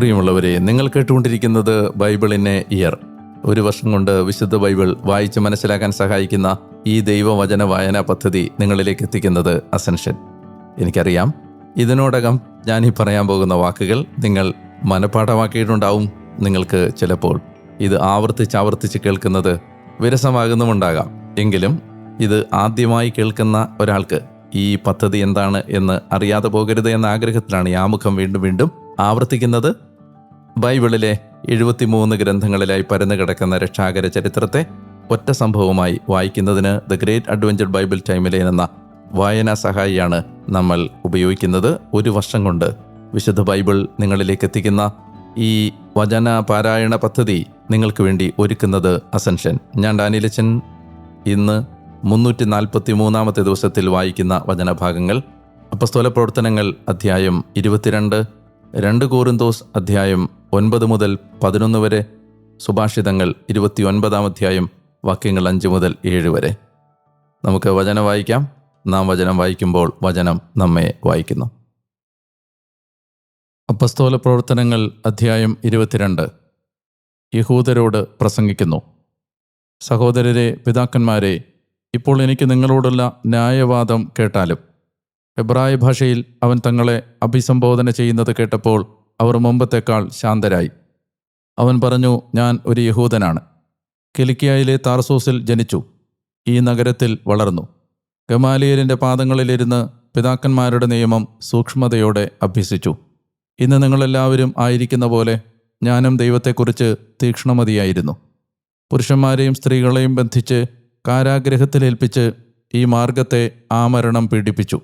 പ്രിയമുള്ളവരെ നിങ്ങൾ കേട്ടുകൊണ്ടിരിക്കുന്നത് ബൈബിളിനെ ഇയർ. ഒരു വർഷം കൊണ്ട് വിശുദ്ധ ബൈബിൾ വായിച്ച് മനസ്സിലാക്കാൻ സഹായിക്കുന്ന ഈ ദൈവവചന വായനാ പദ്ധതി നിങ്ങളിലേക്ക് എത്തിക്കുന്നത് അസൻഷൻ എനിക്കറിയാം ഇതിനോടകം ഞാൻ ഈ പറയാൻ പോകുന്ന വാക്കുകൾ നിങ്ങൾ മനഃപ്പാഠമാക്കിയിട്ടുണ്ടാവും നിങ്ങൾക്ക് ചിലപ്പോൾ. ഇത് ആവർത്തിച്ച് ആവർത്തിച്ച് കേൾക്കുന്നത് വിരസമാകുന്നുമുണ്ടാകാം. എങ്കിലും ഇത് ആദ്യമായി കേൾക്കുന്ന ഒരാൾക്ക് ഈ പദ്ധതി എന്താണ് എന്ന് അറിയാതെ പോകരുത് എന്ന ആഗ്രഹത്തിലാണ് ഈ ആമുഖം വീണ്ടും വീണ്ടും ആവർത്തിക്കുന്നത്. ബൈബിളിലെ എഴുപത്തിമൂന്ന് ഗ്രന്ഥങ്ങളിലായി പരന്നു കിടക്കുന്ന രക്ഷാകര ചരിത്രത്തെ ഒറ്റ സംഭവമായി വായിക്കുന്നതിന് ദ ഗ്രേറ്റ് അഡ്വഞ്ചർ ബൈബിൾ ടൈമിലെ എന്ന വായനാ സഹായിയാണ് നമ്മൾ ഉപയോഗിക്കുന്നത്. ഒരു വർഷം കൊണ്ട് വിശുദ്ധ ബൈബിൾ നിങ്ങളിലേക്ക് എത്തിക്കുന്ന ഈ വചന പാരായണ പദ്ധതി നിങ്ങൾക്ക് വേണ്ടി ഒരുക്കുന്നത് അസൻഷൻ ഞാൻ ഡാനിലച്ചൻ ഇന്ന് മുന്നൂറ്റി നാൽപ്പത്തി മൂന്നാമത്തെ ദിവസത്തിൽ വായിക്കുന്ന വചനഭാഗങ്ങൾ അപ്പസ്തോല പ്രവർത്തനങ്ങൾ അധ്യായം ഇരുപത്തിരണ്ട് രണ്ട് കോറിന്തോസ് അധ്യായം ഒൻപത് മുതൽ പതിനൊന്ന് വരെ. സുഭാഷിതങ്ങൾ ഇരുപത്തി ഒൻപതാം അധ്യായം വാക്യങ്ങൾ അഞ്ച് മുതൽ ഏഴ് വരെ. നമുക്ക് വചനം വായിക്കാം. നാം വചനം വായിക്കുമ്പോൾ വചനം നമ്മെ വായിക്കുന്നു. അപ്പസ്തോല പ്രവർത്തനങ്ങൾ അധ്യായം ഇരുപത്തിരണ്ട്. യഹൂദരോട് പ്രസംഗിക്കുന്നു. സഹോദരരെ പിതാക്കന്മാരെ ഇപ്പോൾ എനിക്ക് നിങ്ങളോടുള്ള ന്യായവാദം കേട്ടാലും. എബ്രായ ഭാഷയിൽ അവൻ തങ്ങളെ അഭിസംബോധന ചെയ്യുന്നത് കേട്ടപ്പോൾ അവർ മുമ്പത്തേക്കാൾ ശാന്തരായി. അവൻ പറഞ്ഞു ഞാൻ ഒരു യഹൂദനാണ്. കിലിക്കിയായിലെ താർസോസിൽ ജനിച്ചു. ഈ നഗരത്തിൽ വളർന്നു. ഗമാലിയലിന്റെ പാദങ്ങളിലിരുന്ന് പിതാക്കന്മാരുടെ നിയമം സൂക്ഷ്മതയോടെ അഭ്യസിച്ചു. ഇന്ന് നിങ്ങളെല്ലാവരും ആയിരിക്കുന്ന പോലെ ഞാനും ദൈവത്തെക്കുറിച്ച് തീക്ഷ്ണമതിയായിരുന്നു. പുരുഷന്മാരെയും സ്ത്രീകളെയും ബന്ധിച്ച് കാരാഗ്രഹത്തിലേൽപ്പിച്ച് ഈ മാർഗത്തെ ആമരണം പീഡിപ്പിച്ചു.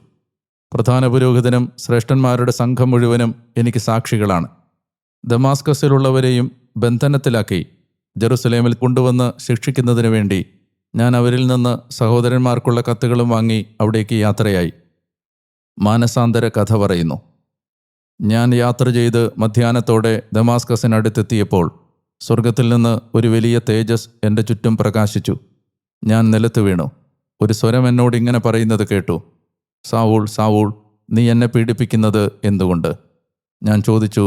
പ്രധാന പുരോഹിതനും ശ്രേഷ്ഠന്മാരുടെ സംഘം മുഴുവനും എനിക്ക് സാക്ഷികളാണ്. ദമാസ്കസിലുള്ളവരെയും ബന്ധനത്തിലാക്കി ജെറുസലേമിൽ കൊണ്ടുവന്ന് ശിക്ഷിക്കുന്നതിനു വേണ്ടി ഞാൻ അവരിൽ നിന്ന് സഹോദരന്മാർക്കുള്ള കത്തുകളും വാങ്ങി അവിടേക്ക് യാത്രയായി. മാനസാന്തര കഥ പറയുന്നു. ഞാൻ യാത്ര ചെയ്ത് മധ്യാഹ്നത്തോടെ ദമാസ്കസിനടുത്തെത്തിയപ്പോൾ സ്വർഗത്തിൽ നിന്ന് ഒരു വലിയ തേജസ് എന്റെ ചുറ്റും പ്രകാശിച്ചു. ഞാൻ നിലത്ത് വീണു. ഒരു സ്വരം എന്നോട് ഇങ്ങനെ പറയുന്നത് കേട്ടു. സാവൂൾ സാവൂൾ നീ എന്നെ പീഡിപ്പിക്കുന്നത് എന്തുകൊണ്ട്? ഞാൻ ചോദിച്ചു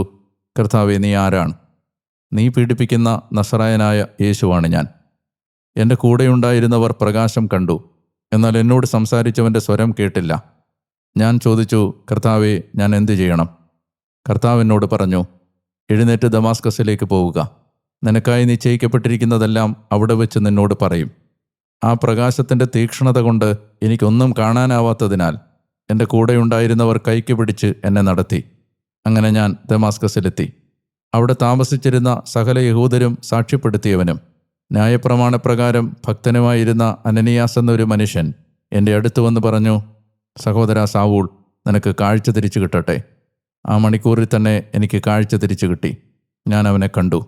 കർത്താവെ നീ ആരാണ്? നീ പീഡിപ്പിക്കുന്ന നസറായനായ യേശുവാണ് ഞാൻ. എന്റെ കൂടെയുണ്ടായിരുന്നവർ പ്രകാശം കണ്ടു എന്നാൽ എന്നോട് സംസാരിച്ചവന്റെ സ്വരം കേട്ടില്ല. ഞാൻ ചോദിച്ചു കർത്താവെ ഞാൻ എന്തു ചെയ്യണം? കർത്താവ് എന്നോട് പറഞ്ഞു എഴുന്നേറ്റ് ദമാസ്കസിലേക്ക് പോവുക. നിനക്കായി നിശ്ചയിക്കപ്പെട്ടിരിക്കുന്നതെല്ലാം അവിടെ വെച്ച് നിന്നോട് പറയും. ആ പ്രകാശത്തിന്റെ തീക്ഷ്ണത കൊണ്ട് എനിക്കൊന്നും കാണാനാവാത്തതിനാൽ എന്റെ കൂടെയുണ്ടായിരുന്നവർ കൈക്ക് പിടിച്ച് എന്നെ നടത്തി. അങ്ങനെ ഞാൻ ദമാസ്കസിലെത്തി. അവിടെ താമസിച്ചിരുന്ന സകല യഹൂദരും സാക്ഷ്യപ്പെടുത്തിയവനും ന്യായപ്രമാണപ്രകാരം ഭക്തനുമായിരുന്ന അനനിയാസ് എന്നൊരു മനുഷ്യൻ എന്റെ അടുത്ത് വന്ന് പറഞ്ഞു സഹോദര സാവൂൾ നിനക്ക് കാഴ്ച തിരിച്ചു കിട്ടട്ടെ. ആ മണിക്കൂറിൽ തന്നെ എനിക്ക് കാഴ്ച തിരിച്ചു കിട്ടി. ഞാൻ അവനെ കണ്ടു.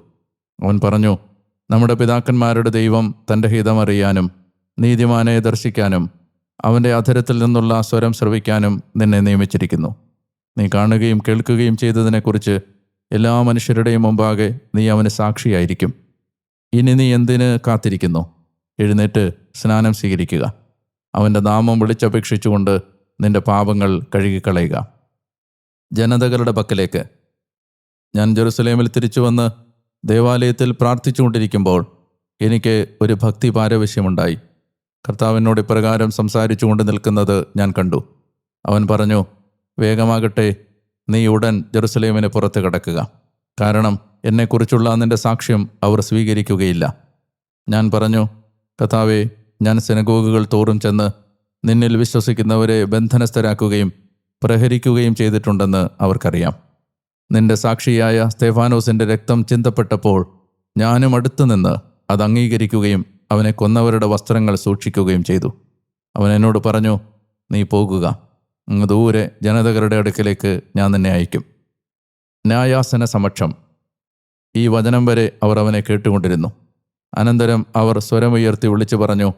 അവൻ പറഞ്ഞു നമ്മുടെ പിതാക്കന്മാരുടെ ദൈവം തന്റെ ഹിതമറിയാനും നീതിമാനെ ദർശിക്കാനും അവന്റെ അധരത്തിൽ നിന്നുള്ള സ്വരം ശ്രവിക്കാനും നിന്നെ നിയമിച്ചിരിക്കുന്നു. നീ കാണുകയും കേൾക്കുകയും ചെയ്തതിനെക്കുറിച്ച് എല്ലാ മനുഷ്യരുടെയും മുമ്പാകെ നീ അവന് സാക്ഷിയായിരിക്കും. ഇനി നീ എന്തിന് കാത്തിരിക്കുന്നു? എഴുന്നേറ്റ് സ്നാനം സ്വീകരിക്കുക. അവന്റെ നാമം വിളിച്ചപേക്ഷിച്ചുകൊണ്ട് നിന്റെ പാപങ്ങൾ കഴുകിക്കളയുക. ജനതകളുടെ പക്കലേക്ക്. ഞാൻ ജെറുസലേമിൽ തിരിച്ചു വന്ന് ദേവാലയത്തിൽ പ്രാർത്ഥിച്ചുകൊണ്ടിരിക്കുമ്പോൾ എനിക്ക് ഒരു ഭക്തി പാരവശ്യമുണ്ടായി കർത്താവിനോട് ഇപ്രകാരം സംസാരിച്ചുകൊണ്ട് നിൽക്കുന്നത് ഞാൻ കണ്ടു. അവൻ പറഞ്ഞു വേഗമാകട്ടെ നീ ഉടൻ ജെറുസലേമിന് പുറത്ത് കിടക്കുക. കാരണം എന്നെക്കുറിച്ചുള്ള നിന്റെ സാക്ഷ്യം അവർ സ്വീകരിക്കുകയില്ല. ഞാൻ പറഞ്ഞു കഥാവെ ഞാൻ സെനഗോഗുകൾ തോറും ചെന്ന് നിന്നിൽ വിശ്വസിക്കുന്നവരെ ബന്ധനസ്ഥരാക്കുകയും പ്രഹരിക്കുകയും ചെയ്തിട്ടുണ്ടെന്ന് അവർക്കറിയാം. നിന്റെ സാക്ഷിയായ സ്തേഫാനോസിന്റെ രക്തം ചിന്തപ്പെട്ടപ്പോൾ ഞാനും അടുത്തുനിന്ന് അത് അംഗീകരിക്കുകയും അവനെ കൊന്നവരുടെ വസ്ത്രങ്ങൾ സൂക്ഷിക്കുകയും ചെയ്തു. അവൻ എന്നോട് പറഞ്ഞു നീ പോകുക. അങ്ങ് ദൂരെ ജനതകളുടെ അടുക്കിലേക്ക് ഞാൻ തന്നെ അയക്കും ന്യായാസന സമക്ഷം. ഈ വചനം വരെ അവർ അവനെ കേട്ടുകൊണ്ടിരുന്നു. അനന്തരം അവർ സ്വരമുയർത്തി വിളിച്ചു പറഞ്ഞു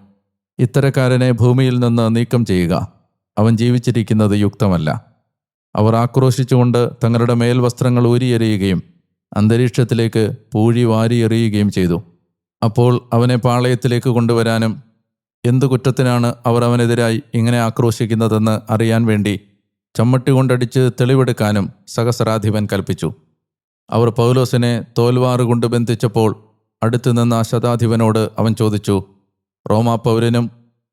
ഇത്തരക്കാരനെ ഭൂമിയിൽ നിന്ന് നീക്കം ചെയ്യുക. അവൻ ജീവിച്ചിരിക്കുന്നത് യുക്തമല്ല. അവർ ആക്രോശിച്ചുകൊണ്ട് തങ്ങളുടെ മേൽവസ്ത്രങ്ങൾ ഊരിയെറിയുകയും അന്തരീക്ഷത്തിലേക്ക് പൂഴി വാരിയെറിയുകയും ചെയ്തു. അപ്പോൾ അവനെ പാളയത്തിലേക്ക് കൊണ്ടുവരാനും എന്തു കുറ്റത്തിനാണ് അവർ അവനെതിരായി ഇങ്ങനെ ആക്രോശിക്കുന്നതെന്ന് അറിയാൻ വേണ്ടി ചമ്മട്ടി കൊണ്ടടിച്ച് തെളിവെടുക്കാനും സഹസ്രാധിപൻ കൽപ്പിച്ചു. അവർ പൗലോസിനെ തോൽവാറ് കൊണ്ട് ബന്ധിച്ചപ്പോൾ അടുത്തു നിന്ന ശതാധിപനോട് അവൻ ചോദിച്ചു റോമാ പൗരനും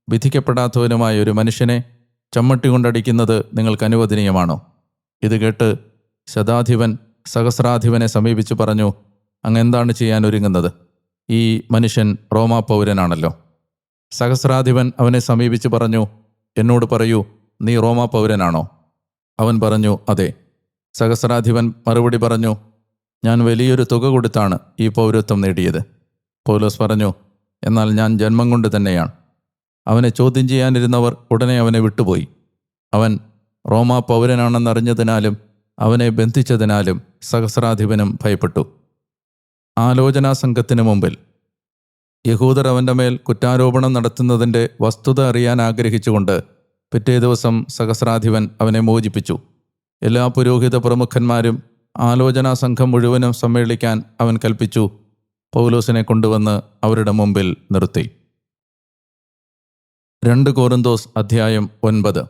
വിധിക്കപ്പെടാത്തവനുമായ ഒരു മനുഷ്യനെ ചമ്മട്ടി കൊണ്ടടിക്കുന്നത് നിങ്ങൾക്ക് അനുവദനീയമാണോ? ഇത് കേട്ട് ശതാധിപൻ സഹസ്രാധിപനെ സമീപിച്ചു പറഞ്ഞു അങ്ങ് എന്താണ് ചെയ്യാൻ ഒരുങ്ങുന്നത്? ഈ മനുഷ്യൻ റോമാ പൗരനാണല്ലോ. സഹസ്രാധിപൻ അവനെ സമീപിച്ച് പറഞ്ഞു എന്നോട് പറയൂ നീ റോമാ പൗരനാണോ? അവൻ പറഞ്ഞു അതെ. സഹസ്രാധിപൻ മറുപടി പറഞ്ഞു ഞാൻ വലിയൊരു തുക കൊടുത്താണ് ഈ പൗരത്വം നേടിയത്. പൗലോസ് പറഞ്ഞു എന്നാൽ ഞാൻ ജന്മം കൊണ്ട് തന്നെയാണ്. അവനെ ചോദ്യം ചെയ്യാനിരുന്നവർ ഉടനെ അവനെ വിട്ടുപോയി. അവൻ റോമാ പൗരനാണെന്നറിഞ്ഞതിനാലും അവനെ ബന്ധിച്ചതിനാലും സഹസ്രാധിപനും ഭയപ്പെട്ടു. ആലോചനാ സംഘത്തിന് മുമ്പിൽ. യഹൂദർ അവന്റെ മേൽ കുറ്റാരോപണം നടത്തുന്നതിന്റെ വസ്തുത അറിയാൻ ആഗ്രഹിച്ചുകൊണ്ട് പിറ്റേ ദിവസം സഹസ്രാധിപൻ അവനെ മോചിപ്പിച്ചു. എല്ലാ പുരോഹിത പ്രമുഖന്മാരും ആലോചനാ സംഘം മുഴുവനും സമ്മേളിക്കാൻ അവൻ കൽപ്പിച്ചു. പൗലോസിനെ കൊണ്ടുവന്ന് അവരുടെ മുമ്പിൽ നിർത്തി. രണ്ട് കോറിന്തോസ് അധ്യായം ഒൻപത്.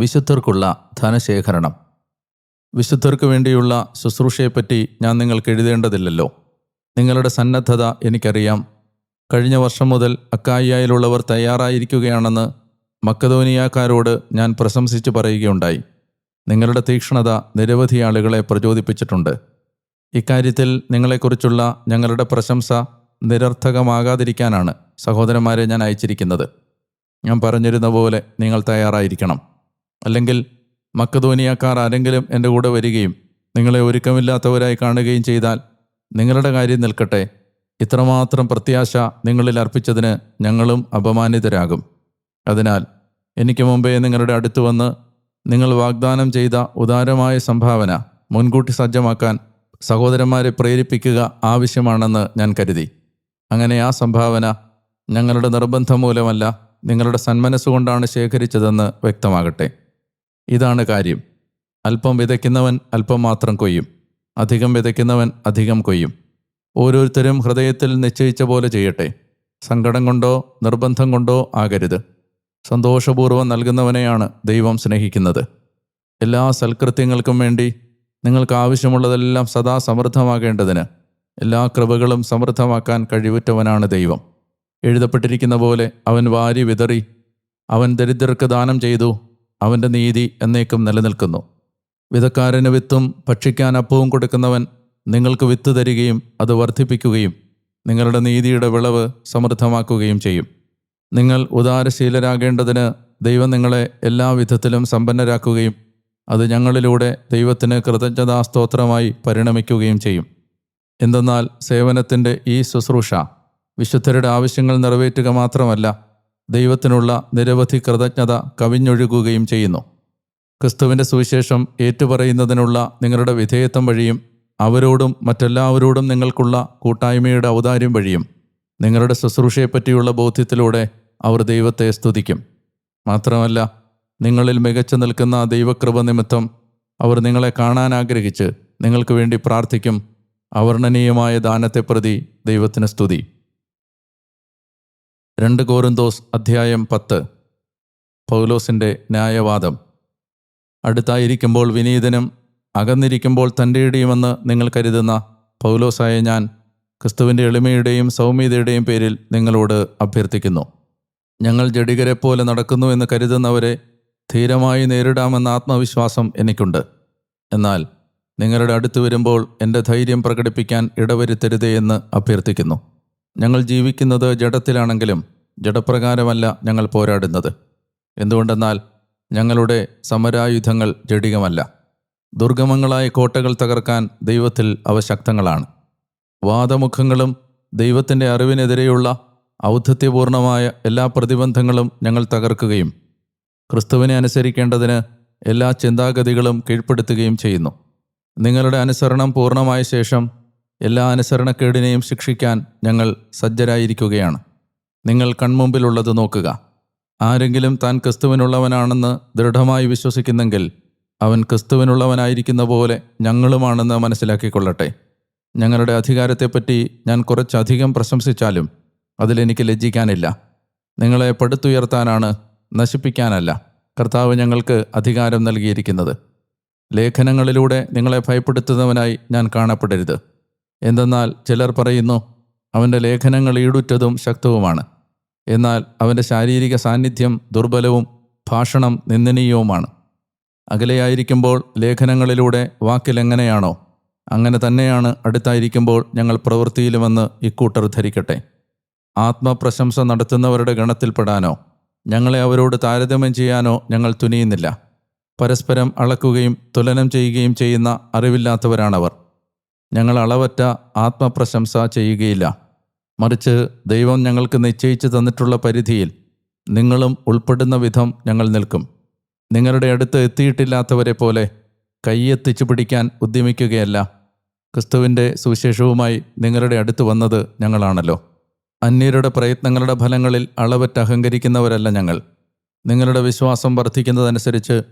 വിശുദ്ധർക്കുള്ള ധനശേഖരണം. വിശുദ്ധർക്ക് വേണ്ടിയുള്ള ശുശ്രൂഷയെപ്പറ്റി ഞാൻ നിങ്ങൾക്ക് എഴുതേണ്ടതില്ലല്ലോ. നിങ്ങളുടെ സന്നദ്ധത എനിക്കറിയാം. കഴിഞ്ഞ വർഷം മുതൽ അക്കായിയായിലുള്ളവർ തയ്യാറായിരിക്കുകയാണെന്ന് മക്കതോനിയാക്കാരോട് ഞാൻ പ്രശംസിച്ച് പറയുകയുണ്ടായി. നിങ്ങളുടെ തീക്ഷ്ണത നിരവധി ആളുകളെ പ്രചോദിപ്പിച്ചിട്ടുണ്ട്. ഇക്കാര്യത്തിൽ നിങ്ങളെക്കുറിച്ചുള്ള ഞങ്ങളുടെ പ്രശംസ നിരർത്ഥകമാകാതിരിക്കാനാണ് സഹോദരന്മാരെ ഞാൻ അയച്ചിരിക്കുന്നത്. ഞാൻ പറഞ്ഞിരുന്ന പോലെ നിങ്ങൾ തയ്യാറായിരിക്കണം. അല്ലെങ്കിൽ മക്കധോനിയാക്കാർ ആരെങ്കിലും എന്റെ കൂടെ വരികയും നിങ്ങളെ ഒരുക്കമില്ലാത്തവരായി കാണുകയും ചെയ്താൽ നിങ്ങളുടെ കാര്യം നിൽക്കട്ടെ. ഇത്രമാത്രം പ്രത്യാശ നിങ്ങളിൽ അർപ്പിച്ചതിന് ഞങ്ങളും അപമാനിതരാകും. അതിനാൽ എനിക്ക് മുമ്പേ നിങ്ങളുടെ അടുത്ത് വന്ന് നിങ്ങൾ വാഗ്ദാനം ചെയ്ത ഉദാരമായ സംഭാവന മുൻകൂട്ടി സജ്ജമാക്കാൻ സഹോദരന്മാരെ പ്രേരിപ്പിക്കുക ആവശ്യമാണെന്ന് ഞാൻ കരുതി. അങ്ങനെ ആ സംഭാവന ഞങ്ങളുടെ നിർബന്ധം മൂലമല്ല നിങ്ങളുടെ സന്മനസ്സുകൊണ്ടാണ് ശേഖരിച്ചതെന്ന് വ്യക്തമാകട്ടെ. ഇതാണ് കാര്യം. അല്പം വിതയ്ക്കുന്നവൻ അല്പം മാത്രം കൊയ്യും. അധികം വിതയ്ക്കുന്നവൻ അധികം കൊയ്യും. ഓരോരുത്തരും ഹൃദയത്തിൽ നിശ്ചയിച്ച പോലെ ചെയ്യട്ടെ. സങ്കടം കൊണ്ടോ നിർബന്ധം കൊണ്ടോ ആകരുത്. സന്തോഷപൂർവം നൽകുന്നവനെയാണ് ദൈവം സ്നേഹിക്കുന്നത്. എല്ലാ സൽകൃത്യങ്ങൾക്കും വേണ്ടി നിങ്ങൾക്ക് ആവശ്യമുള്ളതെല്ലാം സദാ സമൃദ്ധമാകേണ്ടതിന് എല്ലാ കൃപകളും സമൃദ്ധമാക്കാൻ കഴിവുറ്റവനാണ് ദൈവം. എഴുതപ്പെട്ടിരിക്കുന്ന പോലെ അവൻ വാരി വിതറി അവൻ ദരിദ്രർക്ക് ദാനം ചെയ്തു അവന്റെ നീതി എന്നേക്കും നിലനിൽക്കുന്നു. വിധക്കാരന് വിത്തും ഭക്ഷിക്കാൻ അപ്പവും കൊടുക്കുന്നവൻ നിങ്ങൾക്ക് വിത്ത് തരികയും അത് വർദ്ധിപ്പിക്കുകയും നിങ്ങളുടെ നീതിയുടെ വിളവ് സമൃദ്ധമാക്കുകയും ചെയ്യും. നിങ്ങൾ ഉദാരശീലരാകേണ്ടതിന് ദൈവം നിങ്ങളെ എല്ലാ വിധത്തിലും സമ്പന്നരാക്കുകയും അത് ഞങ്ങളിലൂടെ ദൈവത്തിന് കൃതജ്ഞതാസ്തോത്രമായി പരിണമിക്കുകയും ചെയ്യും. എന്തെന്നാൽ സേവനത്തിന്റെ ഈ ശുശ്രൂഷ വിശുദ്ധരുടെ ആവശ്യങ്ങൾ നിറവേറ്റുക മാത്രമല്ല ദൈവത്തിനുള്ള നിരവധി കൃതജ്ഞത കവിഞ്ഞൊഴുകുകയും ചെയ്യുന്നു. ക്രിസ്തുവിന്റെ സുവിശേഷം ഏറ്റുപറയുന്നതിനുള്ള നിങ്ങളുടെ വിധേയത്വം വഴിയും അവരോടും മറ്റെല്ലാവരോടും നിങ്ങൾക്കുള്ള കൂട്ടായ്മയുടെ ഔദാര്യം വഴിയും നിങ്ങളുടെ ശുശ്രൂഷയെപ്പറ്റിയുള്ള ബോധ്യത്തിലൂടെ അവർ ദൈവത്തെ സ്തുതിക്കും. മാത്രമല്ല നിങ്ങളിൽ മികച്ചു നിൽക്കുന്ന ദൈവകൃപ നിമിത്തം അവർ നിങ്ങളെ കാണാൻ ആഗ്രഹിച്ച് നിങ്ങൾക്ക് വേണ്ടി പ്രാർത്ഥിക്കും. അവർണനീയമായ ദാനത്തെ പ്രതി ദൈവത്തിന് സ്തുതി. രണ്ട് കോറിന്തോസ് അധ്യായം പത്ത്. പൗലോസിന്റെ ന്യായവാദം. അടുത്തായിരിക്കുമ്പോൾ വിനീതനും അകന്നിരിക്കുമ്പോൾ തന്റെ ഇടിയുമെന്ന് നിങ്ങൾ കരുതുന്ന പൗലോസായ ഞാൻ ക്രിസ്തുവിന്റെ എളിമയുടെയും സൗമ്യതയുടെയും പേരിൽ നിങ്ങളോട് അഭ്യർത്ഥിക്കുന്നു. ഞങ്ങൾ ജഡികരെ പോലെ നടക്കുന്നു എന്ന് കരുതുന്നവരെ ധീരമായി നേരിടാമെന്ന ആത്മവിശ്വാസം എനിക്കുണ്ട്. എന്നാൽ നിങ്ങളുടെ അടുത്ത് വരുമ്പോൾ എന്റെ ധൈര്യം പ്രകടിപ്പിക്കാൻ ഇടവരുത്തരുതേ എന്ന് അഭ്യർത്ഥിക്കുന്നു. ഞങ്ങൾ ജീവിക്കുന്നത് ജഡത്തിലാണെങ്കിലും ജഡപ്രകാരമല്ല ഞങ്ങൾ പോരാടുന്നത്. എന്തുകൊണ്ടെന്നാൽ ഞങ്ങളുടെ സമരായുധങ്ങൾ ജടികമല്ല. ദുർഗമങ്ങളായ കോട്ടകൾ തകർക്കാൻ ദൈവത്തിൽ അവ ശക്തങ്ങളാണ് വാദമുഖങ്ങളും ദൈവത്തിന്റെ അറിവിനെതിരെയുള്ള ഔദ്ധത്യപൂർണമായ എല്ലാ പ്രതിബന്ധങ്ങളും ഞങ്ങൾ തകർക്കുകയും ക്രിസ്തുവിനെ അനുസരിക്കേണ്ടതിന് എല്ലാ ചിന്താഗതികളും കീഴ്പ്പെടുത്തുകയും ചെയ്യുന്നു. നിങ്ങളുടെ അനുസരണം പൂർണമായ ശേഷം എല്ലാ അനുസരണക്കേടിനെയും ശിക്ഷിക്കാൻ ഞങ്ങൾ സജ്ജരായിരിക്കുകയാണ്. നിങ്ങൾ കൺമുമ്പിലുള്ളത് നോക്കുക. ആരെങ്കിലും താൻ ക്രിസ്തുവിനുള്ളവനാണെന്ന് ദൃഢമായി വിശ്വസിക്കുന്നെങ്കിൽ അവൻ ക്രിസ്തുവിനുള്ളവനായിരിക്കുന്ന പോലെ ഞങ്ങളുമാണെന്ന് മനസ്സിലാക്കിക്കൊള്ളട്ടെ. ഞങ്ങളുടെ അധികാരത്തെപ്പറ്റി ഞാൻ കുറച്ചധികം പ്രശംസിച്ചാലും അതിലെനിക്ക് ലജ്ജിക്കാനില്ല. നിങ്ങളെ പടുത്തുയർത്താനാണ് നശിപ്പിക്കാനല്ല. കർത്താവ് ഞങ്ങൾക്ക് അധികാരം നൽകിയിരിക്കുന്നത്. ലേഖനങ്ങളിലൂടെ നിങ്ങളെ ഭയപ്പെടുത്തുന്നവനായി ഞാൻ കാണപ്പെടരുത്. എന്തെന്നാൽ ചിലർ പറയുന്നു അവന്റെ ലേഖനങ്ങൾ ഈടുറ്റതും ശക്തവുമാണ്. എന്നാൽ അവന്റെ ശാരീരിക സാന്നിധ്യം ദുർബലവും ഭാഷണം നിന്ദനീയവുമാണ്. അകലെയായിരിക്കുമ്പോൾ ലേഖനങ്ങളിലൂടെ വാക്കിലെങ്ങനെയാണോ അങ്ങനെ തന്നെയാണ് അടുത്തായിരിക്കുമ്പോൾ ഞങ്ങൾ പ്രവൃത്തിയിലുമെന്ന് ഇക്കൂട്ടർ ധരിക്കട്ടെ. ആത്മപ്രശംസ നടത്തുന്നവരുടെ ഗണത്തിൽപ്പെടാനോ ഞങ്ങളെ അവരോട് താരതമ്യം ചെയ്യാനോ ഞങ്ങൾ തുനിയുന്നില്ല. പരസ്പരം അളക്കുകയും തുലനം ചെയ്യുകയും ചെയ്യുന്ന അറിവില്ലാത്തവരാണവർ. ഞങ്ങൾ അളവറ്റ ആത്മപ്രശംസ ചെയ്യുകയില്ല. മറിച്ച് ദൈവം ഞങ്ങൾക്ക് നിശ്ചയിച്ചു തന്നിട്ടുള്ള പരിധിയിൽ നിങ്ങളും ഉൾപ്പെടുന്ന വിധം ഞങ്ങൾ നിൽക്കും. നിങ്ങളുടെ അടുത്ത് എത്തിയിട്ടില്ലാത്തവരെ പോലെ കൈയെത്തിച്ചു പിടിക്കാൻ ഉദ്യമിക്കുകയല്ല. ക്രിസ്തുവിന്റെ സുവിശേഷവുമായി നിങ്ങളുടെ അടുത്ത് വന്നത് ഞങ്ങളാണല്ലോ. അന്യരുടെ പ്രയത്നങ്ങളുടെ ഫലങ്ങളിൽ അളവറ്റ് അഹങ്കരിക്കുന്നവരല്ല ഞങ്ങൾ. നിങ്ങളുടെ വിശ്വാസം വർദ്ധിക്കുന്നതനുസരിച്ച്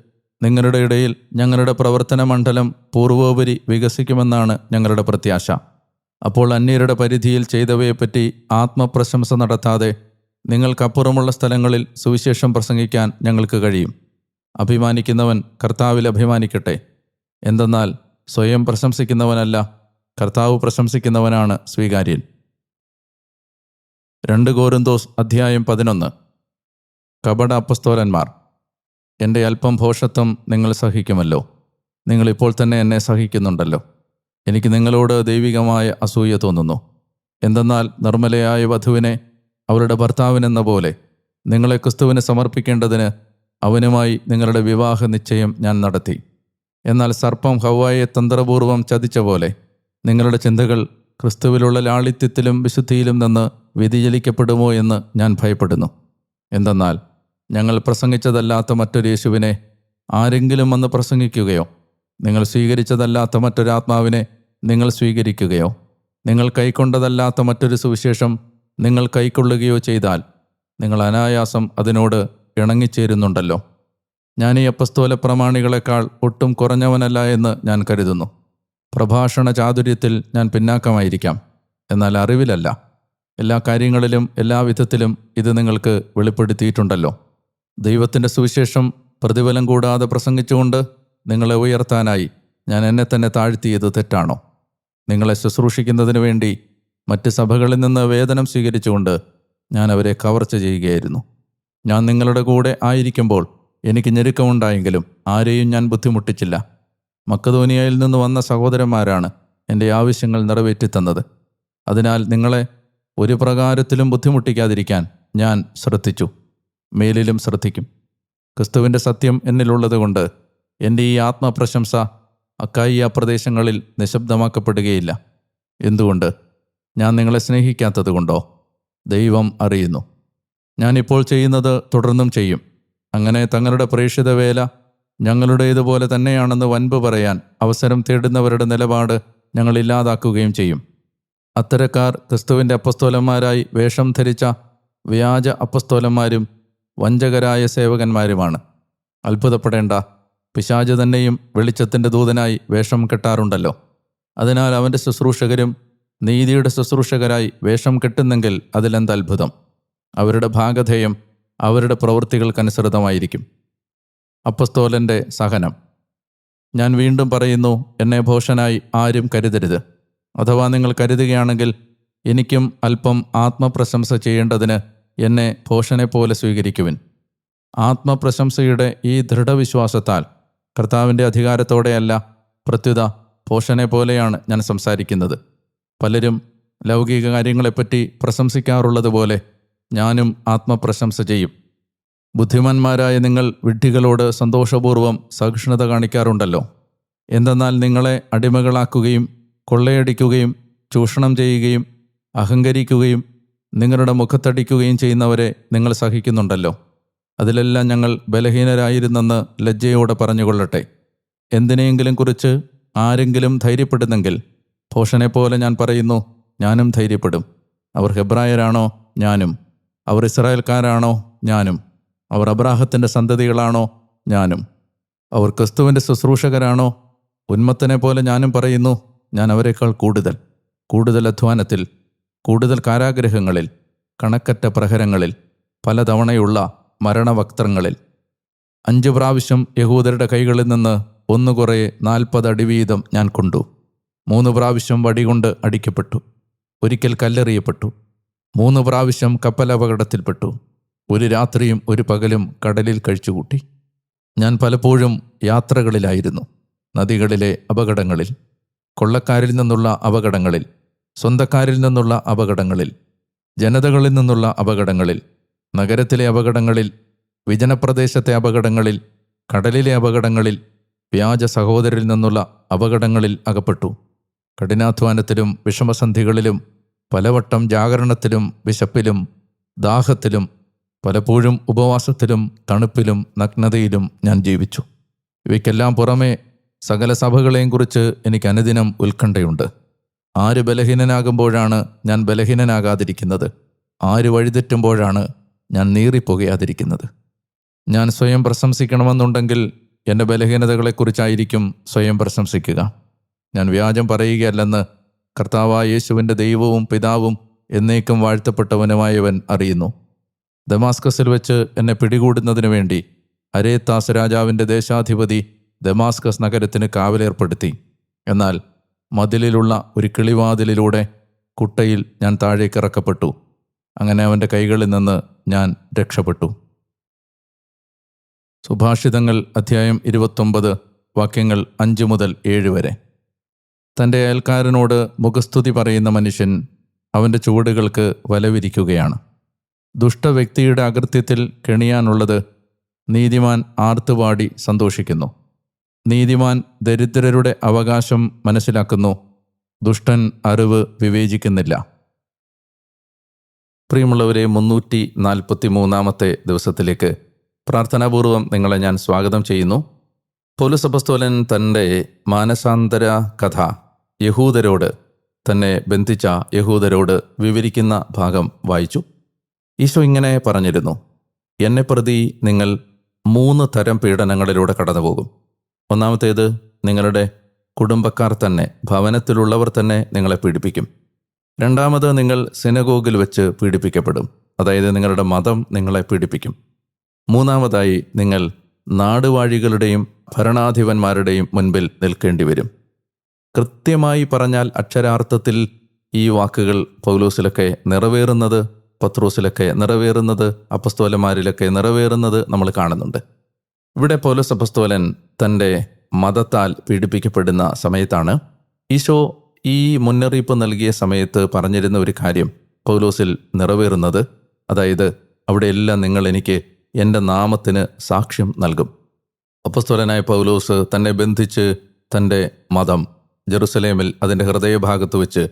നിങ്ങളുടെ ഇടയിൽ ഞങ്ങളുടെ പ്രവർത്തന മണ്ഡലം പൂർവോപരി വികസിക്കുമെന്നാണ് ഞങ്ങളുടെ പ്രത്യാശ. അപ്പോൾ അന്യരുടെ പരിധിയിൽ ചെയ്തവയെപ്പറ്റി ആത്മപ്രശംസ നടത്താതെ നിങ്ങൾക്കപ്പുറമുള്ള സ്ഥലങ്ങളിൽ സുവിശേഷം പ്രസംഗിക്കാൻ ഞങ്ങൾക്ക് കഴിയും. അഭിമാനിക്കുന്നവൻ കർത്താവിൽ അഭിമാനിക്കട്ടെ. എന്തെന്നാൽ സ്വയം പ്രശംസിക്കുന്നവനല്ല കർത്താവ് പ്രശംസിക്കുന്നവനാണ് സ്വീകാര്യൻ. രണ്ട് കോരിന്തോസ് അധ്യായം പതിനൊന്ന്. കപട അപ്പസ്തോലന്മാർ എന്റെ അല്പം ഭോഷത്വം നിങ്ങൾ സഹിക്കുമല്ലോ. നിങ്ങളിപ്പോൾ തന്നെ എന്നെ സഹിക്കുന്നുണ്ടല്ലോ. എനിക്ക് നിങ്ങളോട് ദൈവികമായ അസൂയ തോന്നുന്നു. എന്തെന്നാൽ നിർമ്മലയായ വധുവിനെ അവരുടെ ഭർത്താവിനെന്ന പോലെ നിങ്ങളെ ക്രിസ്തുവിന് സമർപ്പിക്കേണ്ടതിന് അവനുമായി നിങ്ങളുടെ വിവാഹ നിശ്ചയം ഞാൻ നടത്തി. എന്നാൽ സർപ്പം ഹവായെ തന്ത്രപൂർവം ചതിച്ച പോലെ നിങ്ങളുടെ ചിന്തകൾ ക്രിസ്തുവിലുള്ള ലാളിത്യത്തിലും വിശുദ്ധിയിലും നിന്ന് വ്യതിചലിക്കപ്പെടുമോ എന്ന് ഞാൻ ഭയപ്പെടുന്നു. എന്തെന്നാൽ ഞങ്ങൾ പ്രസംഗിച്ചതല്ലാത്ത മറ്റൊരു യേശുവിനെ ആരെങ്കിലും വന്ന് പ്രസംഗിക്കുകയോ നിങ്ങൾ സ്വീകരിച്ചതല്ലാത്ത മറ്റൊരാത്മാവിനെ നിങ്ങൾ സ്വീകരിക്കുകയോ നിങ്ങൾ കൈക്കൊണ്ടതല്ലാത്ത മറ്റൊരു സുവിശേഷം നിങ്ങൾ കൈക്കൊള്ളുകയോ ചെയ്താൽ നിങ്ങൾ അനായാസം അതിനോട് ഇണങ്ങിച്ചേരുന്നുണ്ടല്ലോ. ഞാൻ ഈ അപ്പസ്തോല പ്രമാണികളെക്കാൾ ഒട്ടും കുറഞ്ഞവനല്ല എന്ന് ഞാൻ കരുതുന്നു. പ്രഭാഷണ ചാതുര്യത്തിൽ ഞാൻ പിന്നാക്കമായിരിക്കാം എന്നാൽ അറിവിലല്ല. എല്ലാ കാര്യങ്ങളിലും എല്ലാ വിധത്തിലും ഇത് നിങ്ങൾക്ക് വെളിപ്പെടുത്തിയിട്ടുണ്ടല്ലോ. ദൈവത്തിന്റെ സുവിശേഷം പ്രതിഫലം കൂടാതെ പ്രസംഗിച്ചുകൊണ്ട് നിങ്ങളെ ഉയർത്താനായി ഞാൻ എന്നെ തന്നെ താഴ്ത്തിയത് തെറ്റാണോ? നിങ്ങളെ ശുശ്രൂഷിക്കുന്നതിന് വേണ്ടി മറ്റ് സഭകളിൽ നിന്ന് വേതനം സ്വീകരിച്ചുകൊണ്ട് ഞാൻ അവരെ കവർച്ച ചെയ്യുകയായിരുന്നു. ഞാൻ നിങ്ങളുടെ കൂടെ ആയിരിക്കുമ്പോൾ എനിക്ക് ഞെരുക്കമുണ്ടായെങ്കിലും ആരെയും ഞാൻ ബുദ്ധിമുട്ടിച്ചില്ല. മക്കതോനിയയിൽ നിന്ന് വന്ന സഹോദരന്മാരാണ് എന്റെ ആവശ്യങ്ങൾ നിറവേറ്റിത്തന്നത്. അതിനാൽ നിങ്ങളെ ഒരു പ്രകാരത്തിലും ബുദ്ധിമുട്ടിക്കാതിരിക്കാൻ ഞാൻ ശ്രദ്ധിച്ചു. മേലിലും ശ്രദ്ധിക്കും. ക്രിസ്തുവിന്റെ സത്യം എന്നിലുള്ളതുകൊണ്ട് എന്റെ ഈ ആത്മപ്രശംസ അക്കായിയ പ്രദേശങ്ങളിൽ നിശബ്ദമാക്കപ്പെടുകയില്ല. എന്തുകൊണ്ട്? ഞാൻ നിങ്ങളെ സ്നേഹിക്കാത്തതുകൊണ്ടോ ദൈവം അറിയുന്നു. ഞാനിപ്പോൾ ചെയ്യുന്നത് തുടർന്നും ചെയ്യും. അങ്ങനെ തങ്ങളുടെ പ്രേക്ഷിത വേല ഞങ്ങളുടേതുപോലെ തന്നെയാണെന്ന് വൻപ് പറയാൻ അവസരം തേടുന്നവരുടെ നിലപാട് ഞങ്ങൾ ഇല്ലാതാക്കുകയും ചെയ്യും. അത്തരക്കാർ ക്രിസ്തുവിന്റെ അപ്പസ്തോലന്മാരായി വേഷം ധരിച്ച വ്യാജ അപ്പസ്തോലന്മാരും വഞ്ചകരായ സേവകന്മാരുമാണ്. അത്ഭുതപ്പെടേണ്ട പിശാജ് തന്നെയും വെളിച്ചത്തിന്റെ ദൂതനായി വേഷം കെട്ടാറുണ്ടല്ലോ. അതിനാൽ അവന്റെ ശുശ്രൂഷകരും നീതിയുടെ ശുശ്രൂഷകരായി വേഷം കെട്ടുന്നെങ്കിൽ അതിലെന്ത് അത്ഭുതം? അവരുടെ ഭാഗധേയം അവരുടെ പ്രവൃത്തികൾക്കനുസൃതമായിരിക്കും. അപ്പസ്തോലന്റെ സഹനം. ഞാൻ വീണ്ടും പറയുന്നു എന്നെ ഭോഷനായി ആരും കരുതരുത്. അഥവാ നിങ്ങൾ കരുതുകയാണെങ്കിൽ എനിക്കും അല്പം ആത്മപ്രശംസ ചെയ്യേണ്ടതിന് എന്നെ ഭോഷനെപ്പോലെ പോലെ സ്വീകരിക്കുവിൻ. ആത്മപ്രശംസയുടെ ഈ ദൃഢവിശ്വാസത്താൽ കർത്താവിന്റെ അധികാരത്തോടെയല്ല പ്രത്യുത പോഷനെ പോലെയാണ് ഞാൻ സംസാരിക്കുന്നത്. പലരും ലൗകിക കാര്യങ്ങളെപ്പറ്റി പ്രശംസിക്കാറുള്ളതുപോലെ ഞാനും ആത്മപ്രശംസ ചെയ്യും. ബുദ്ധിമാന്മാരായ നിങ്ങൾ വിഡ്ഢികളോട് സന്തോഷപൂർവം സഹിഷ്ണുത കാണിക്കാറുണ്ടല്ലോ. എന്തെന്നാൽ നിങ്ങളെ അടിമകളാക്കുകയും കൊള്ളയടിക്കുകയും ചൂഷണം ചെയ്യുകയും അഹങ്കരിക്കുകയും നിങ്ങളുടെ മുഖത്തടിക്കുകയും ചെയ്യുന്നവരെ നിങ്ങൾ സഹിക്കുന്നുണ്ടല്ലോ. അതിലെല്ലാം ഞങ്ങൾ ബലഹീനരായിരുന്നെന്ന് ലജ്ജയോടെ പറഞ്ഞുകൊള്ളട്ടെ. എന്തിനെയെങ്കിലും കുറിച്ച് ആരെങ്കിലും ധൈര്യപ്പെടുന്നെങ്കിൽ പോലെ ഞാൻ പറയുന്നു ഞാനും ധൈര്യപ്പെടും. അവർ ഹെബ്രായരാണോ? ഞാനും. അവർ ഇസ്രായേൽക്കാരാണോ? ഞാനും. അവർ അബ്രാഹത്തിന്റെ സന്തതികളാണോ? ഞാനും. അവർ ക്രിസ്തുവിന്റെ ശുശ്രൂഷകരാണോ? ഉന്മത്തനെ പോലെ ഞാനും പറയുന്നു ഞാൻ അവരെക്കാൾ കൂടുതൽ. കൂടുതൽ അധ്വാനത്തിൽ കൂടുതൽ കാരാഗ്രഹങ്ങളിൽ കണക്കറ്റ പ്രഹരങ്ങളിൽ പലതവണയുള്ള മരണവക്ത്രങ്ങളിൽ. അഞ്ച് പ്രാവശ്യം യഹൂദരുടെ കൈകളിൽ നിന്ന് ഒന്ന് കുറേ നാൽപ്പത് അടി വീതം ഞാൻ കൊണ്ടു. മൂന്ന് പ്രാവശ്യം വടികൊണ്ട് അടിക്കപ്പെട്ടു. ഒരിക്കൽ കല്ലെറിയപ്പെട്ടു. മൂന്ന് പ്രാവശ്യം കപ്പലപകടത്തിൽപ്പെട്ടു ഒരു രാത്രിയും ഒരു പകലും കടലിൽ കഴിച്ചുകൂട്ടി. ഞാൻ പലപ്പോഴും യാത്രകളിലായിരുന്നു നദികളിലെ അപകടങ്ങളിൽ കൊള്ളക്കാരിൽ നിന്നുള്ള അപകടങ്ങളിൽ സ്വന്തക്കാരിൽ നിന്നുള്ള അപകടങ്ങളിൽ ജനതകളിൽ നിന്നുള്ള അപകടങ്ങളിൽ നഗരത്തിലെ അപകടങ്ങളിൽ വിജനപ്രദേശത്തെ അപകടങ്ങളിൽ കടലിലെ അപകടങ്ങളിൽ വ്യാജ സഹോദരിൽ നിന്നുള്ള അപകടങ്ങളിൽ അകപ്പെട്ടു. കഠിനാധ്വാനത്തിലും വിഷമസന്ധികളിലും പലവട്ടം ജാഗരണത്തിലും വിശപ്പിലും ദാഹത്തിലും പലപ്പോഴും ഉപവാസത്തിലും തണുപ്പിലും നഗ്നതയിലും ഞാൻ ജീവിച്ചു. ഇവയ്ക്കെല്ലാം പുറമെ സകല സഭകളെയും കുറിച്ച് എനിക്ക് അനുദിനം ഉത്കണ്ഠയുണ്ട്. ആര് ബലഹീനനാകുമ്പോഴാണ് ഞാൻ ബലഹീനനാകാതിരിക്കുന്നത്? ആര് വഴിതെറ്റുമ്പോഴാണ് ഞാൻ നീറിപ്പോകയാതിരിക്കുന്നത്. ഞാൻ സ്വയം പ്രശംസിക്കണമെന്നുണ്ടെങ്കിൽ എന്റെ ബലഹീനതകളെക്കുറിച്ചായിരിക്കും സ്വയം പ്രശംസിക്കുക. ഞാൻ വ്യാജം പറയുകയല്ലെന്ന് കർത്താവായ യേശുവിന്റെ ദൈവവും പിതാവും എന്നേക്കും വാഴ്ത്തപ്പെട്ടവനുമായവൻ അറിയുന്നു. ദമാസ്കസിൽ വെച്ച് എന്നെ പിടികൂടുന്നതിനു വേണ്ടി അരേത്താസ് രാജാവിന്റെ ദേശാധിപതി ദമാസ്കസ് നഗരത്തിന് കാവലേർപ്പെടുത്തി. എന്നാൽ മതിലിലുള്ള ഒരു കിളിവാതിലിലൂടെ കുട്ടയിൽ ഞാൻ താഴേക്കിറക്കപ്പെട്ടു. അങ്ങനെ അവന്റെ കൈകളിൽ നിന്ന് ഞാൻ രക്ഷപ്പെട്ടു. സുഭാഷിതങ്ങൾ അധ്യായം ഇരുപത്തൊമ്പത് വാക്യങ്ങൾ അഞ്ച് മുതൽ ഏഴ് വരെ. തന്റെ അയൽക്കാരനോട് മുഖസ്തുതി പറയുന്ന മനുഷ്യൻ അവന്റെ ചുവടുകൾക്ക് വലവിരിക്കുകയാണ്. ദുഷ്ടവ്യക്തിയുടെ അകൃത്യത്തിൽ കെണിയാനുള്ളത് നീതിമാൻ ആർത്തുപാടി സന്തോഷിക്കുന്നു. നീതിമാൻ ദരിദ്രരുടെ അവകാശം മനസ്സിലാക്കുന്നു. ദുഷ്ടൻ അറിവ് വിവേചിക്കുന്നില്ല. പ്രിയമുള്ളവരെ മുന്നൂറ്റി നാൽപ്പത്തി മൂന്നാമത്തെ ദിവസത്തിലേക്ക് പ്രാർത്ഥനാപൂർവം നിങ്ങളെ ഞാൻ സ്വാഗതം ചെയ്യുന്നു. പൗലസപസ്തോലൻ തന്റെ മാനസാന്തര കഥ യഹൂദരോട് തന്നെ ബന്ധിച്ച യഹൂദരോട് വിവരിക്കുന്ന ഭാഗം വായിച്ചു. ഈശോ ഇങ്ങനെ പറഞ്ഞിരുന്നു എന്നെ പ്രതി നിങ്ങൾ മൂന്ന് തരം പീഡനങ്ങളിലൂടെ കടന്നുപോകും. ഒന്നാമത്തേത് നിങ്ങളുടെ കുടുംബക്കാർ തന്നെ ഭവനത്തിലുള്ളവർ തന്നെ നിങ്ങളെ പീഡിപ്പിക്കും. രണ്ടാമത് നിങ്ങൾ സിനഗോഗിൽ വെച്ച് പീഡിപ്പിക്കപ്പെടും. അതായത് നിങ്ങളുടെ മതം നിങ്ങളെ പീഡിപ്പിക്കും. മൂന്നാമതായി നിങ്ങൾ നാടുവാഴികളുടെയും ഭരണാധിപന്മാരുടെയും മുൻപിൽ നിൽക്കേണ്ടി വരും. കൃത്യമായി പറഞ്ഞാൽ അക്ഷരാർത്ഥത്തിൽ ഈ വാക്കുകൾ പൗലോസിലൊക്കെ നിറവേറുന്നത് പത്രോസിലൊക്കെ നിറവേറുന്നത് അപ്പസ്തോലന്മാരിലൊക്കെ നിറവേറുന്നത് നമ്മൾ കാണുന്നുണ്ട്. ഇവിടെ പൗലോസ് അപ്പസ്തോലൻ തന്റെ മതത്താൽ പീഡിപ്പിക്കപ്പെടുന്ന സമയത്താണ് ഈശോ ഈ മുന്നറിയിപ്പ് നൽകിയ സമയത്ത് പറഞ്ഞിരുന്ന ഒരു കാര്യം പൗലോസിൽ നിറവേറുന്നത് അതായത് അവിടെയെല്ലാം നിങ്ങൾ എനിക്ക് എന്റെ നാമത്തിന് സാക്ഷ്യം നൽകും. അപ്പസ്തോലനായ പൗലോസ് തന്നെ ബന്ധിച്ച് തന്റെ മതം ജെറുസലേമിൽ അതിന്റെ ഹൃദയഭാഗത്ത് വെച്ച്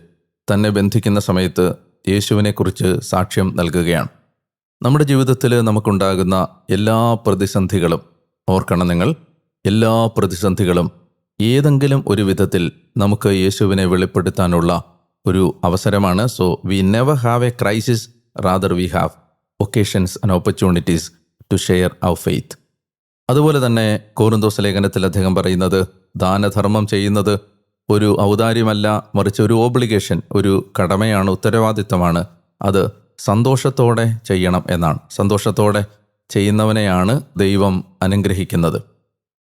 തന്നെ ബന്ധിക്കുന്ന സമയത്ത് യേശുവിനെക്കുറിച്ച് സാക്ഷ്യം നൽകുകയാണ്. നമ്മുടെ ജീവിതത്തിൽ നമുക്കുണ്ടാകുന്ന എല്ലാ പ്രതിസന്ധികളും ഓർക്കണം നിങ്ങൾ എല്ലാ പ്രതിസന്ധികളും ഏതെങ്കിലും ഒരു വിധത്തിൽ നമുക്ക് യേശുവിനെ വെളിപ്പെടുത്താനുള്ള ഒരു അവസരമാണ്. So we never have a crisis rather we have occasions and opportunities to share our faith അതുപോലെ തന്നെ കോറിന്തോസ് ലേഖനത്തിൽ അദ്ദേഹം പറയുന്നത് ദാനധർമ്മം ചെയ്യുന്നത് ഒരു ഔദാര്യമല്ല മറിച്ച് ഒരു ഓബ്ലിഗേഷൻ ഒരു കടമയാണ് ഉത്തരവാദിത്തമാണ്. അത് സന്തോഷത്തോടെ ചെയ്യണം എന്നാണ്. സന്തോഷത്തോടെ ചെയ്യുന്നവനെയാണ് ദൈവം അനുഗ്രഹിക്കുന്നത്.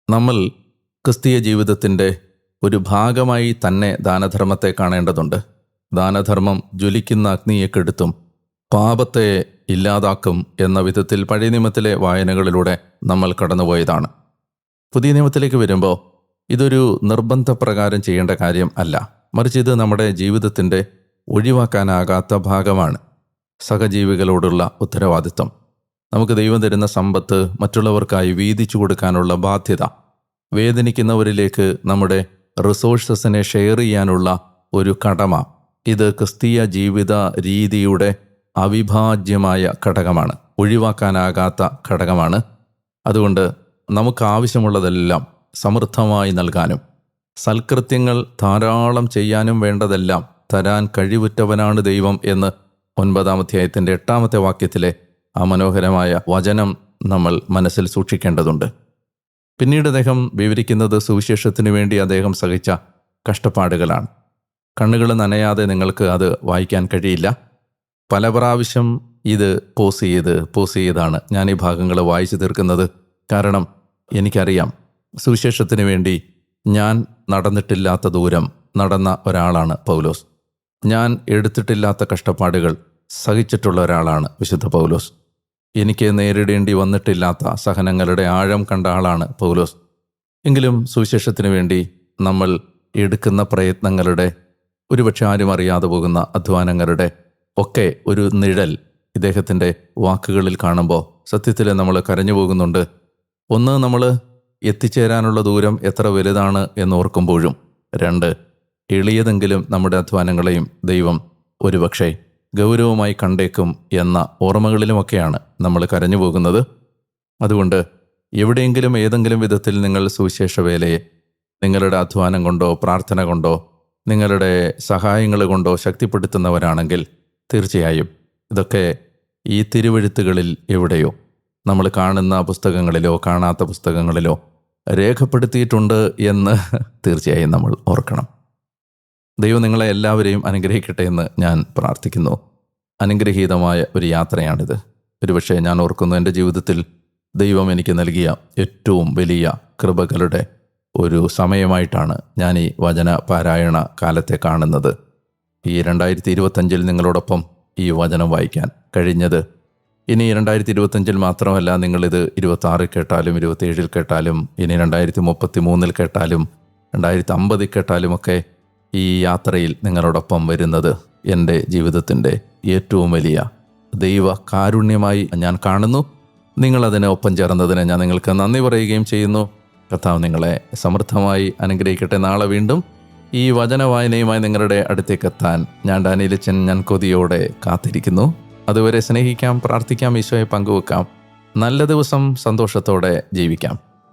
നമ്മൾ ക്രിസ്തീയ ജീവിതത്തിന്റെ ഒരു ഭാഗമായി തന്നെ ദാനധർമ്മത്തെ കാണേണ്ടതുണ്ട്. ദാനധർമ്മം ജ്വലിക്കുന്ന അഗ്നിയെ കെടുത്തും പാപത്തെ ഇല്ലാതാക്കും എന്ന വിധത്തിൽ പഴയ നിയമത്തിലെ വായനകളിലൂടെ നമ്മൾ കടന്നുപോയതാണ്. പുതിയ നിയമത്തിലേക്ക് വരുമ്പോൾ ഇതൊരു നിർബന്ധപ്രകാരം ചെയ്യേണ്ട കാര്യം അല്ല. മറിച്ച് ഇത് നമ്മുടെ ജീവിതത്തിന്റെ ഒഴിവാക്കാനാകാത്ത ഭാഗമാണ്. സഹജീവികളോടുള്ള ഉത്തരവാദിത്വം. നമുക്ക് ദൈവം തരുന്ന സമ്പത്ത് മറ്റുള്ളവർക്കായി വീതിച്ചു കൊടുക്കാനുള്ള ബാധ്യത. വേദനിക്കുന്നവരിലേക്ക് നമ്മുടെ റിസോഴ്സസിനെ ഷെയർ ചെയ്യാനുള്ള ഒരു കടമ. ഇത് ക്രിസ്തീയ ജീവിത രീതിയുടെ അവിഭാജ്യമായ ഘടകമാണ്. ഒഴിവാക്കാനാകാത്ത ഘടകമാണ്. അതുകൊണ്ട് നമുക്ക് ആവശ്യമുള്ളതെല്ലാം സമൃദ്ധമായി നൽകാനും സൽകൃത്യങ്ങൾ ധാരാളം ചെയ്യാനും വേണ്ടതെല്ലാം തരാൻ കഴിവുറ്റവനാണ് ദൈവം എന്ന് ഒൻപതാം അധ്യായത്തിന്റെ എട്ടാമത്തെ വാക്യത്തിലെ ആ മനോഹരമായ വചനം നമ്മൾ മനസ്സിൽ സൂക്ഷിക്കേണ്ടതുണ്ട്. പിന്നീട് അദ്ദേഹം വിവരിക്കുന്നത് സുവിശേഷത്തിനു വേണ്ടി അദ്ദേഹം സഹിച്ച കഷ്ടപ്പാടുകളാണ്. കണ്ണുകൾ നനയാതെ നിങ്ങൾക്ക് അത് വായിക്കാൻ കഴിയില്ല. പല പ്രാവശ്യം ഇത് പോസ് ചെയ്ത് പോസ് ചെയ്താണ് ഞാൻ ഈ ഭാഗങ്ങൾ വായിച്ചു തീർക്കുന്നത്. കാരണം എനിക്കറിയാം സുവിശേഷത്തിന് വേണ്ടി ഞാൻ നടന്നിട്ടില്ലാത്ത ദൂരം നടന്ന ഒരാളാണ് പൗലോസ്. ഞാൻ എടുത്തിട്ടില്ലാത്ത കഷ്ടപ്പാടുകൾ സഹിച്ചിട്ടുള്ള ഒരാളാണ് വിശുദ്ധ പൗലോസ്. എനിക്ക് നേരിടേണ്ടി വന്നിട്ടില്ലാത്ത സഹനങ്ങളുടെ ആഴം കണ്ട ആളാണ് പൗലോസ്. എങ്കിലും സുവിശേഷത്തിന് വേണ്ടി നമ്മൾ എടുക്കുന്ന പ്രയത്നങ്ങളുടെ ഒരുപക്ഷെ ആരും അറിയാതെ പോകുന്ന അധ്വാനങ്ങളുടെ ഒക്കെ ഒരു നിഴൽ ഇദ്ദേഹത്തിന്റെ വാക്കുകളിൽ കാണുമ്പോൾ സത്യത്തിൽ നമ്മൾ കരഞ്ഞു പോകുന്നുണ്ട്. ഒന്ന് നമ്മൾ എത്തിച്ചേരാനുള്ള ദൂരം എത്ര വലുതാണ് എന്ന് ഓർക്കുമ്പോഴും രണ്ട് എളിയതെങ്കിലും നമ്മുടെ അധ്വാനങ്ങളെയും ദൈവം ഒരുപക്ഷെ ഗൗരവമായി കണ്ടേക്കും എന്ന ഓർമ്മകളിലുമൊക്കെയാണ് നമ്മൾ കരഞ്ഞു പോകുന്നത്. അതുകൊണ്ട് എവിടെയെങ്കിലും ഏതെങ്കിലും വിധത്തിൽ നിങ്ങൾ സുവിശേഷ വേലയെ നിങ്ങളുടെ അധ്വാനം കൊണ്ടോ പ്രാർത്ഥന കൊണ്ടോ നിങ്ങളുടെ സഹായങ്ങൾ കൊണ്ടോ ശക്തിപ്പെടുത്തുന്നവരാണെങ്കിൽ തീർച്ചയായും ഇതൊക്കെ ഈ തിരുവഴുത്തുകളിൽ എവിടെയോ നമ്മൾ കാണുന്ന പുസ്തകങ്ങളിലോ കാണാത്ത പുസ്തകങ്ങളിലോ രേഖപ്പെടുത്തിയിട്ടുണ്ട് എന്ന് തീർച്ചയായും നമ്മൾ ഓർക്കണം. ദൈവം നിങ്ങളെ എല്ലാവരെയും അനുഗ്രഹിക്കട്ടെ എന്ന് ഞാൻ പ്രാർത്ഥിക്കുന്നു. അനുഗ്രഹീതമായ ഒരു യാത്രയാണിത്. ഒരുപക്ഷെ ഞാൻ ഓർക്കുന്നു എന്റെ ജീവിതത്തിൽ ദൈവം എനിക്ക് നൽകിയ ഏറ്റവും വലിയ കൃപകളുടെ ഒരു സമയമായിട്ടാണ് ഞാൻ ഈ വചന പാരായണ കാലത്തെ കാണുന്നത്. ഈ രണ്ടായിരത്തി ഇരുപത്തഞ്ചിൽ നിങ്ങളോടൊപ്പം ഈ വചനം വായിക്കാൻ കഴിഞ്ഞത്. ഇനി രണ്ടായിരത്തി ഇരുപത്തഞ്ചിൽ മാത്രമല്ല നിങ്ങളിത് ഇരുപത്തി കേട്ടാലും ഇരുപത്തിയേഴിൽ കേട്ടാലും ഇനി രണ്ടായിരത്തി മുപ്പത്തി മൂന്നിൽ കേട്ടാലും രണ്ടായിരത്തി അമ്പതിൽ കേട്ടാലുമൊക്കെ ഈ യാത്രയിൽ നിങ്ങളോടൊപ്പം വരുന്നത് എന്റെ ജീവിതത്തിന്റെ ഏറ്റവും വലിയ ദൈവ കാരുണ്യമായി ഞാൻ കാണുന്നു. നിങ്ങളതിനെ ഒപ്പം ചേർന്നതിന് ഞാൻ നിങ്ങൾക്ക് നന്ദി പറയുകയും ചെയ്യുന്നു. കർത്താവ് നിങ്ങളെ സമൃദ്ധമായി അനുഗ്രഹിക്കട്ടെ. നാളെ വീണ്ടും ഈ വചന വായനയുമായി നിങ്ങളുടെ അടുത്തേക്ക് എത്താൻ ഞാൻ ഡാനിയിലച്ചൻ ഞാൻ കൊതിയോടെ കാത്തിരിക്കുന്നു. അതുവരെ സ്നേഹിക്കാം പ്രാർത്ഥിക്കാം ഈശോയെ പങ്കുവെക്കാം. നല്ല ദിവസം സന്തോഷത്തോടെ ജീവിക്കാം.